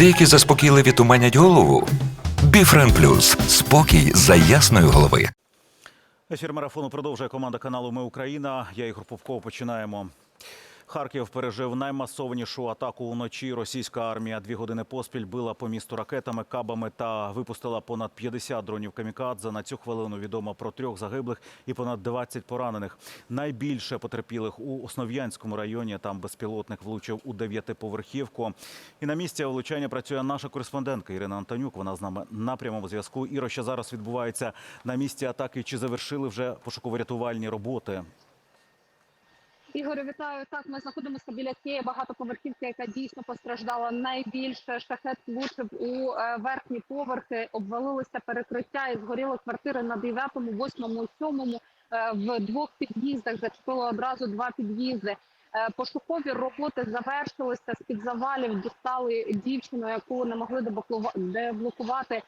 Деякі заспокійливі туманять голову. Біфрен Плюс спокій за ясної голови. Ефір марафону продовжує команда каналу Ми Україна. Я Ігор Попков. Починаємо. Харків пережив наймасованішу атаку уночі. Російська армія дві години поспіль била по місту ракетами, кабами та випустила понад 50 дронів камікадзе. На цю хвилину відомо про трьох загиблих і понад 20 поранених. Найбільше потерпілих у Основ'янському районі. Там безпілотник влучив у дев'ятиповерхівку. І на місці влучання працює наша кореспондентка Ірина Антонюк. Вона з нами на прямому зв'язку. Іро, що зараз відбувається на місці атаки? Чи завершили вже пошуково-рятувальні роботи? Ігорю, вітаю. Так, ми знаходимося біля цієї багатоповерхівки, яка дійсно постраждала найбільше. Шахет влучив у е, верхні поверхи, обвалилося перекриття і згоріли квартири на 9, 8, 7. Е, в двох під'їздах зачепило одразу два під'їзди. Е, Пошукові роботи завершилися. З під завалів дістали дівчину, яку не могли деблокува- деблокувати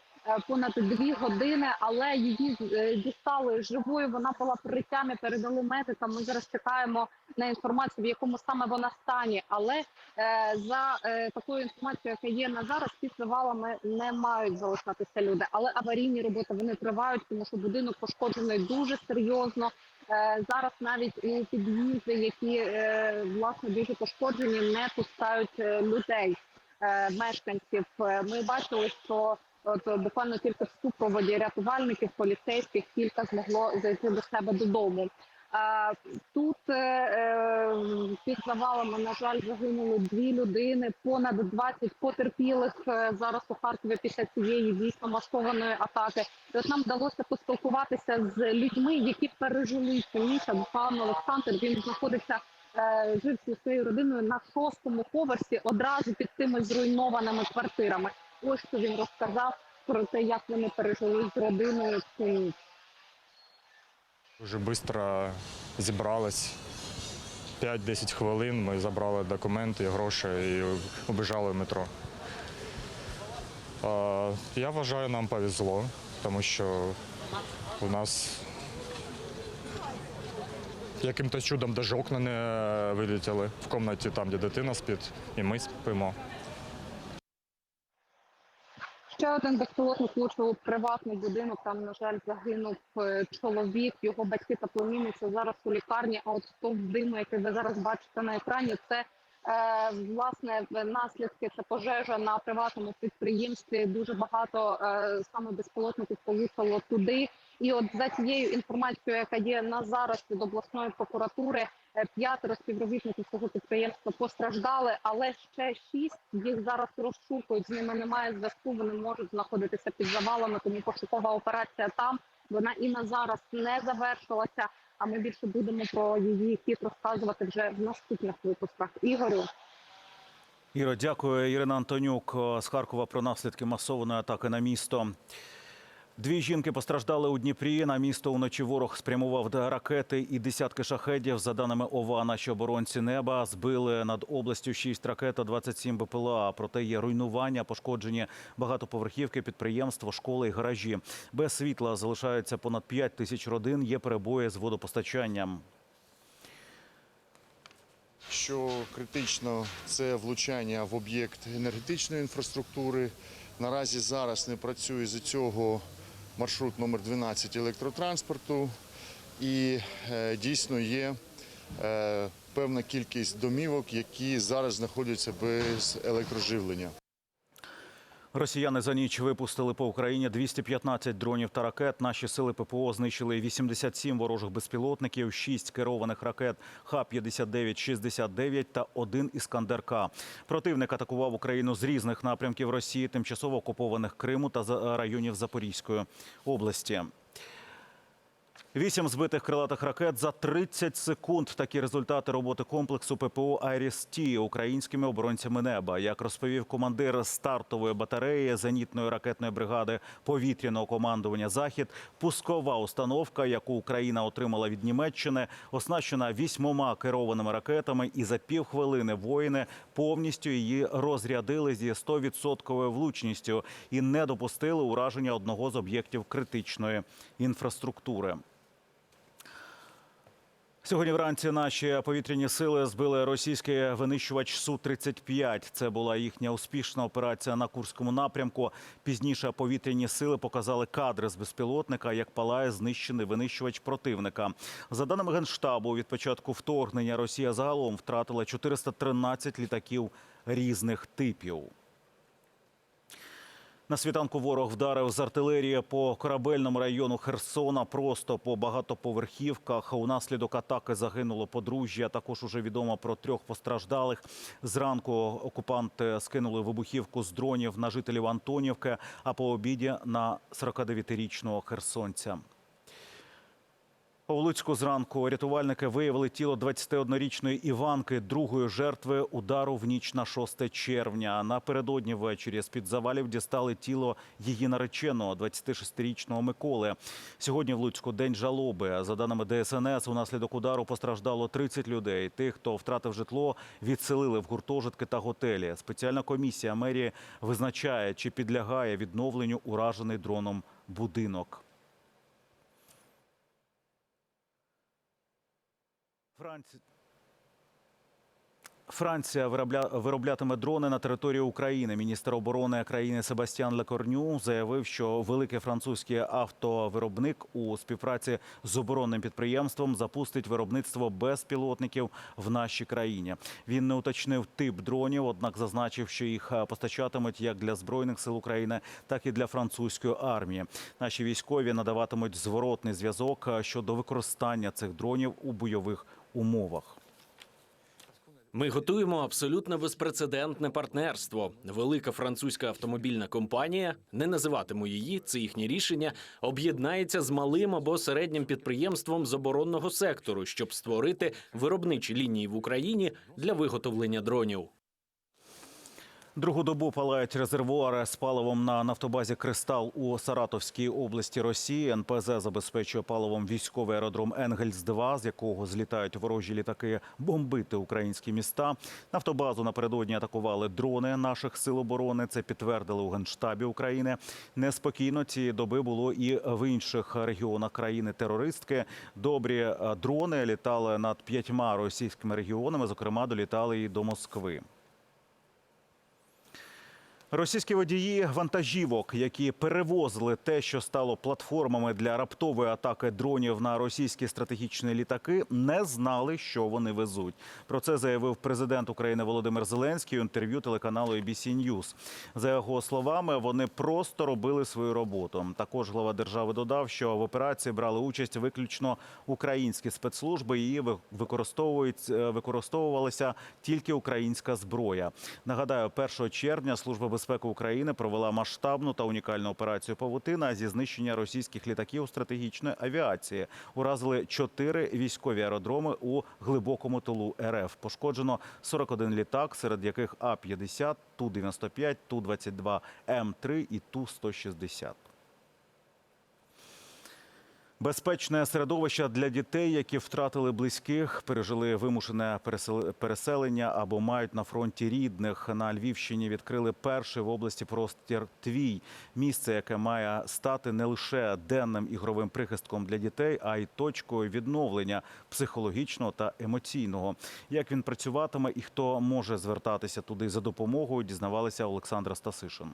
понад дві години, але її е, дістали живою. Вона була при тямі, передали медикам. Ми зараз чекаємо на інформацію, в якому саме вона стані. Але е, за е, такою інформацією, яка є на зараз, під завалами не мають залишатися люди. Але аварійні роботи вони тривають, тому що будинок пошкоджений дуже серйозно. Е, зараз навіть у під'їзди, які е, власне дуже пошкоджені, не пускають е, людей, е, мешканців. Е, Ми бачили, що от е, буквально тільки в супроводі рятувальників, поліцейських кілька змогло зайти до себе додому. Е, Тут е, е, під завалами, на жаль, загинули дві людини, понад 20 потерпілих зараз у Харкові після цієї дійсно масованої атаки. І нам вдалося поспілкуватися з людьми, які пережили цю ніч. А Пан Олександр він знаходиться. Жив зі своєю родиною на шостому поверсі одразу під тими зруйнованими квартирами. Ось що він розказав про те, як вони пережили з родиною цю ніч. Дуже швидко зібрались. 5-10 хвилин ми забрали документи, гроші і убіжали в метро. Я вважаю, нам повезло, тому що у нас яким-то чудом навіть окна не вилетіли в кімнаті, там, де дитина спить, і ми спимо. Ще один безпілотник влучив приватний будинок. Там, на жаль, загинув е, чоловік, його батьки та племінниця зараз у лікарні. А от стовп диму, який ви зараз бачите на екрані, це е, власне наслідки. Це пожежа на приватному підприємстві. Дуже багато е, саме безпілотників поїхало туди. І от за цією інформацією, яка є на зараз від обласної прокуратури, п'ятеро співробітників цього підприємства постраждали, але ще шість їх зараз розшукують. З ними немає зв'язку. Вони можуть знаходитися під завалами. Тому пошукова операція там вона і на зараз не завершилася. А ми більше будемо про її хід розказувати вже в наступних випусках. Ігорю. Іро, дякую. Ірина Антонюк е, з Харкова про наслідки масованої атаки на місто. Дві жінки постраждали у Дніпрі. На місто уночі ворог спрямував ракети і десятки шахедів. За даними ОВА, наші оборонці неба збили над областю 6 ракет та 27 БПЛА. Проте є руйнування, пошкоджені багатоповерхівки, підприємства, школи і гаражі. Без світла залишаються понад 5 тисяч родин. Є перебої з водопостачанням. Що критично це влучання в об'єкт енергетичної інфраструктури. Наразі зараз не працює з цього маршрут номер 12 електротранспорту, і е, дійсно є е, певна кількість домівок, які зараз знаходяться без електроживлення. Росіяни за ніч випустили по Україні 215 дронів та ракет. Наші сили ППО знищили 87 ворожих безпілотників, 6 керованих ракет Х-59-69 та один «Іскандер-К». Противник атакував Україну з різних напрямків Росії, тимчасово окупованих Криму та за- районів Запорізької області. Вісім збитих крилатих ракет за 30 секунд. Такі результати роботи комплексу ППО «Айріс-Ті» українськими оборонцями неба. Як розповів командир стартової батареї зенітної ракетної бригади повітряного командування Захід, пускова установка, яку Україна отримала від Німеччини, оснащена вісьмома керованими ракетами, і за півхвилини воїни повністю її розрядили зі 100% влучністю і не допустили ураження одного з об'єктів критичної інфраструктури. Сьогодні вранці наші повітряні сили збили російський винищувач су 35 Це була їхня успішна операція на Курському напрямку. Пізніше повітряні сили показали кадри з безпілотника, як палає знищений винищувач противника. За даними генштабу, від початку вторгнення Росія загалом втратила 413 літаків різних типів. На світанку ворог вдарив з артилерії по корабельному району Херсона, просто по багатоповерхівках. Унаслідок атаки загинуло подружжя. Також уже відомо про трьох постраждалих. Зранку окупанти скинули вибухівку з дронів на жителів Антонівки, а по обіді на 49-річного херсонця. У Луцьку зранку рятувальники виявили тіло 21-річної Іванки, другої жертви удару в ніч на 6 червня. Напередодні ввечері з-під завалів дістали тіло її нареченого, 26-річного Миколи. Сьогодні в Луцьку день жалоби. За даними ДСНС, унаслідок удару постраждало 30 людей. Тих, хто втратив житло, відселили в гуртожитки та готелі. Спеціальна комісія мерії визначає, чи підлягає відновленню уражений дроном будинок. Франція. Франція виробля... вироблятиме дрони на території України. Міністр оборони країни Себастьян Лекорню заявив, що великий французький автовиробник у співпраці з оборонним підприємством запустить виробництво безпілотників в нашій країні. Він не уточнив тип дронів, однак зазначив, що їх постачатимуть як для збройних сил України, так і для французької армії. Наші військові надаватимуть зворотний зв'язок щодо використання цих дронів у бойових умовах. Ми готуємо абсолютно безпрецедентне партнерство. Велика французька автомобільна компанія, не називатиму її, це їхнє рішення, об'єднається з малим або середнім підприємством з оборонного сектору, щоб створити виробничі лінії в Україні для виготовлення дронів. Другу добу палають резервуари з паливом на нафтобазі Кристал у Саратовській області Росії. НПЗ забезпечує паливом військовий аеродром Енгельс 2 з якого злітають ворожі літаки бомбити українські міста. Нафтобазу напередодні атакували дрони наших сил оборони. Це підтвердили у генштабі України. Неспокійно цієї доби було і в інших регіонах країни терористки. Добрі е, дрони літали над п'ятьма російськими регіонами. Зокрема, долітали і до Москви. Російські водії вантажівок, які перевозили те, що стало платформами для раптової атаки дронів на російські стратегічні літаки, не знали, що вони везуть. Про це заявив президент України Володимир Зеленський у інтерв'ю телеканалу ABC News. За його словами, вони просто робили свою роботу. Також глава держави додав, що в операції брали участь виключно українські спецслужби. Її ви- використовують е, використовувалася тільки українська зброя. Нагадаю, 1 червня служба безпеки України провела масштабну та унікальну операцію Павутина зі знищення російських літаків стратегічної авіації. Уразили чотири військові аеродроми у глибокому тилу РФ. Пошкоджено 41 літак, серед яких А-50, Ту-95, Ту-22, М3 і Ту-160. Безпечне середовище для дітей, які втратили близьких, пережили вимушене пересел- переселення або мають на фронті рідних. На Львівщині відкрили перший в області простір твій місце, яке має стати не лише денним ігровим прихистком для дітей, а й точкою відновлення психологічного та емоційного. Як він працюватиме і хто може звертатися туди за допомогою, дізнавалися Олександра Стасишин.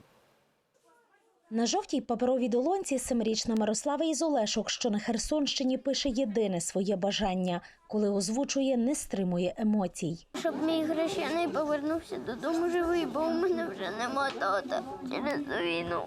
На жовтій паперовій долонці семирічна Мирослава із Олешок, що на Херсонщині пише єдине своє бажання, коли озвучує, не стримує емоцій. Щоб мій хрещений повернувся додому живий, бо у мене вже нема тата через війну.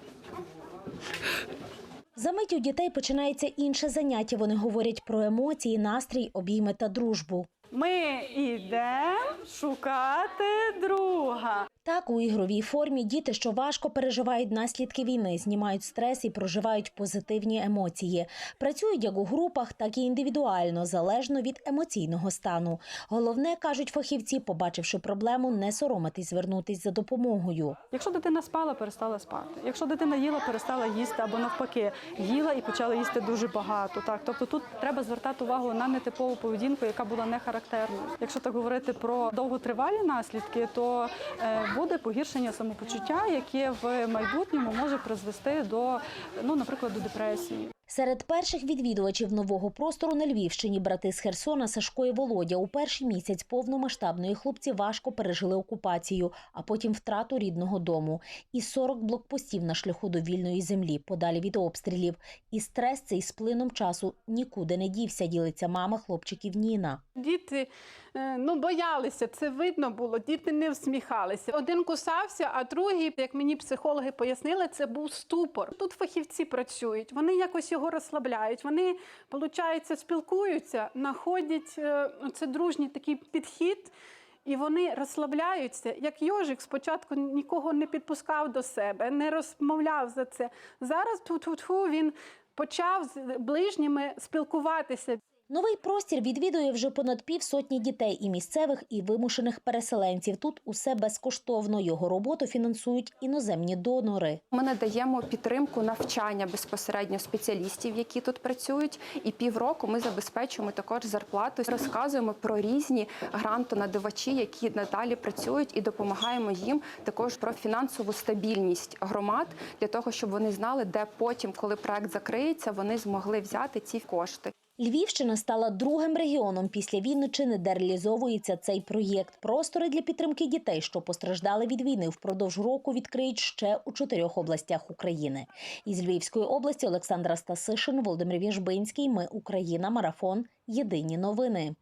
За мить у дітей починається інше заняття. Вони говорять про емоції, настрій, обійми та дружбу. Ми йдемо шукати друга. Так, у ігровій формі діти, що важко переживають наслідки війни, знімають стрес і проживають позитивні емоції. Працюють як у групах, так і індивідуально, залежно від емоційного стану. Головне, кажуть фахівці, побачивши проблему, не соромитись звернутись за допомогою. Якщо дитина спала, перестала спати. Якщо дитина їла, перестала їсти або навпаки, їла і почала їсти дуже багато. Так, тобто тут треба звертати увагу на нетипову поведінку, яка була не характерною. Якщо так говорити про довготривалі наслідки, то е, буде погіршення самопочуття, яке в майбутньому може призвести до, ну, наприклад, до депресії. Серед перших відвідувачів нового простору на Львівщині брати з Херсона Сашко і Володя у перший місяць повномасштабної хлопці важко пережили окупацію, а потім втрату рідного дому. І 40 блокпостів на шляху до вільної землі, подалі від обстрілів. І стрес цей з плином часу нікуди не дівся, ділиться мама хлопчиків Ніна. Діти ну, боялися, це видно було, діти не всміхалися. Один кусався, а другий, як мені психологи пояснили, це був ступор. Тут фахівці працюють, вони якось його розслабляють. Вони, виходить, спілкуються, знаходять е, це дружній такий підхід. І вони розслабляються, як йожик спочатку нікого не підпускав до себе, не розмовляв за це. Зараз він почав з ближніми спілкуватися. Новий простір відвідує вже понад півсотні дітей і місцевих, і вимушених переселенців. Тут усе безкоштовно. Його роботу фінансують іноземні донори. Ми надаємо підтримку навчання безпосередньо спеціалістів, які тут працюють. І півроку ми забезпечуємо також зарплату. Розказуємо про різні грантонадавачі, які надалі працюють, і допомагаємо їм також про фінансову стабільність громад для того, щоб вони знали, де потім, коли проект закриється, вони змогли взяти ці кошти. Львівщина стала другим регіоном після Вінничини, де реалізовується цей проєкт. Простори для підтримки дітей, що постраждали від війни, впродовж року відкриють ще у чотирьох областях України. Із Львівської області Олександра Стасишин, Володимир Вєжбинський. Ми Україна. Марафон. Єдині новини.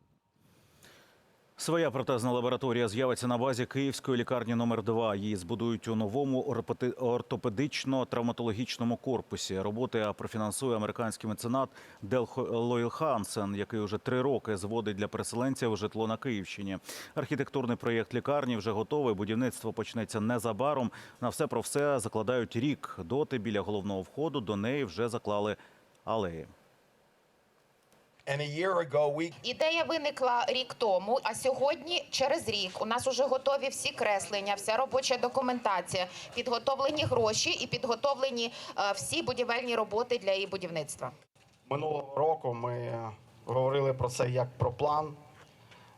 Своя протезна лабораторія з'явиться на базі Київської лікарні номер 2 Її збудують у новому ортопеди- ортопедично-травматологічному корпусі. Роботи профінансує американський меценат Дел Лойл Хансен, який уже три роки зводить для переселенців житло на Київщині. Архітектурний проєкт лікарні вже готовий. Будівництво почнеться незабаром. На все про все закладають рік. Доти біля головного входу до неї вже заклали алеї. Ідея виникла рік тому, а сьогодні, через рік, у нас уже готові всі креслення, вся робоча документація, підготовлені гроші і підготовлені е, всі будівельні роботи для її будівництва. Минулого року ми говорили про це як про план.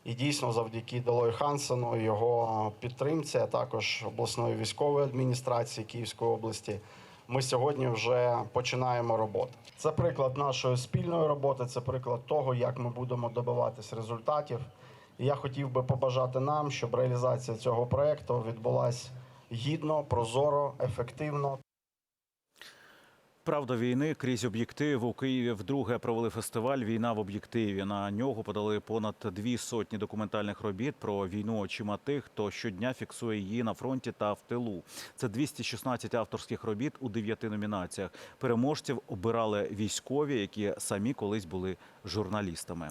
І дійсно, завдяки Делою Хансену, його підтримці, а також обласної військової адміністрації Київської області, ми сьогодні вже починаємо роботу. Це приклад нашої спільної роботи, це приклад того, як ми будемо добиватись результатів. І я хотів би побажати нам, щоб реалізація цього проекту відбулася гідно, прозоро, ефективно. Правда війни крізь об'єктив у Києві вдруге провели фестиваль Війна в об'єктиві. На нього подали понад дві сотні документальних робіт про війну очима тих, хто щодня фіксує її на фронті та в тилу. Це 216 авторських робіт у дев'яти номінаціях. Переможців обирали військові, які самі колись були журналістами.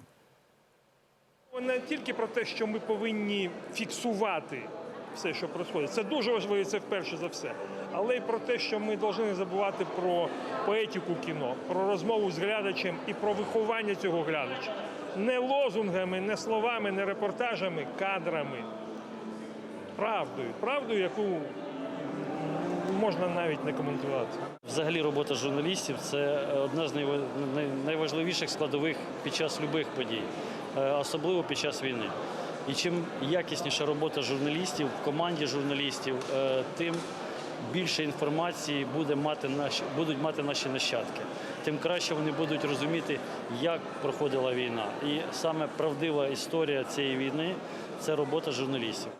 Не тільки про те, що ми повинні фіксувати все, що відбувається. Це дуже важливо, це вперше за все. Але й про те, що ми повинні не забувати про поетику кіно, про розмову з глядачем і про виховання цього глядача. Не лозунгами, не словами, не репортажами, кадрами. Правдою. Правдою, яку можна навіть не коментувати. Взагалі робота журналістів це одна з найва- найважливіших складових під час будь-яких подій, е, особливо під час війни. І чим якісніша робота журналістів в команді журналістів, е, тим більше інформації буде мати наші, будуть мати наші нащадки. Тим краще вони будуть розуміти, як проходила війна. І саме правдива історія цієї війни це робота журналістів.